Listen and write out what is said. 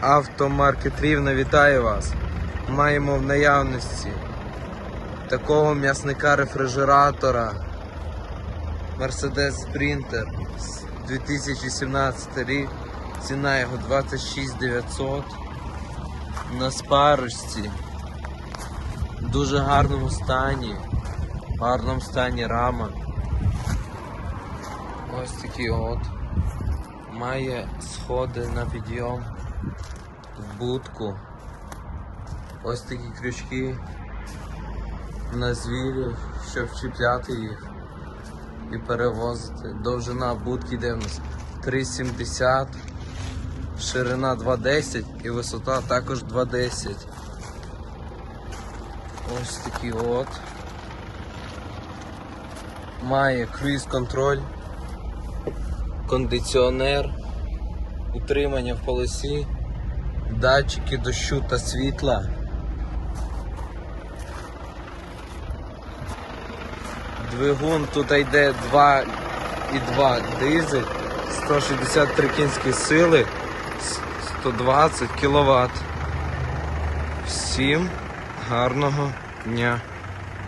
Автомаркет Рівне вітаю вас. Маємо в наявності такого м'ясника рефрижератора Mercedes Sprinter з 2017 рік. Ціна його 26 900 на спарочці. В дуже гарному стані. В гарному стані рама. Ось такий от. Має сходи на підйом в будку. Ось такі крючки на звірів, щоб чіпляти їх і перевозити. Довжина будки йде в нас 3,70, ширина 2,10 і висота також 2,10. Ось такий от. Має круїз контроль, кондиціонер, утримання в полосі, датчики дощу та світла. Двигун тут йде 2,2 дизель, 163 кінські сили, 120 кВт. Всім гарного дня!